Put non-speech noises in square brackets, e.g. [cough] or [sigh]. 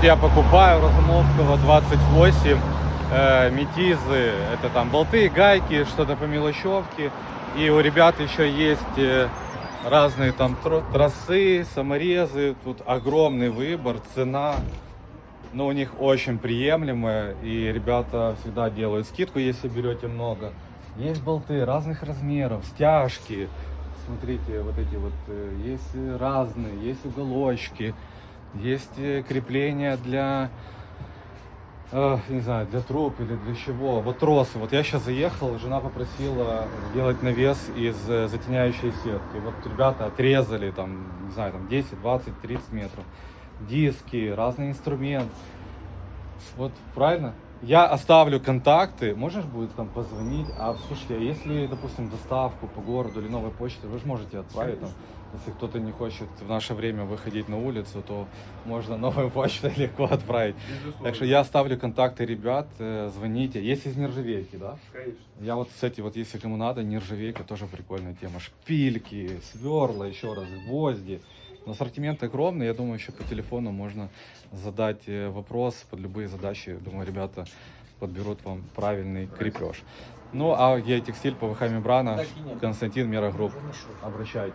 Вот я покупаю Разумовского 28 э, метизы. Это там болты, гайки, что-то по мелочевке. И у ребят еще есть э, разные там тросы, саморезы. Тут огромный выбор, цена. Но у них очень приемлемая. И ребята всегда делают скидку, если берете много. Есть болты разных размеров, стяжки. Смотрите, вот эти вот э, есть разные, есть уголочки, есть э, крепления для, э, не знаю, для труб или для чего. Вот тросы. Вот я сейчас заехал, жена попросила сделать навес из э, затеняющей сетки. Вот ребята отрезали там, не знаю, там 10, 20, 30 метров. Диски, разный инструмент. Вот правильно? Я оставлю контакты, можешь будет там позвонить. А слушайте, а если, допустим, доставку по городу или новой почты, вы же можете отправить там. Если кто-то не хочет в наше время выходить на улицу, то можно [laughs] новой почтой [laughs] легко отправить. Так что я оставлю контакты ребят, э, звоните. Есть из нержавейки, да? Конечно. Я вот, кстати, вот если кому надо, нержавейка тоже прикольная тема. Шпильки, сверла, еще раз, гвозди. Но ассортимент огромный, я думаю, еще по телефону можно задать э, вопрос под любые задачи. Думаю, ребята подберут вам правильный крепеж. Ну, а геотекстиль ПВХ мембрана. Константин Мера Групп. Обращайтесь.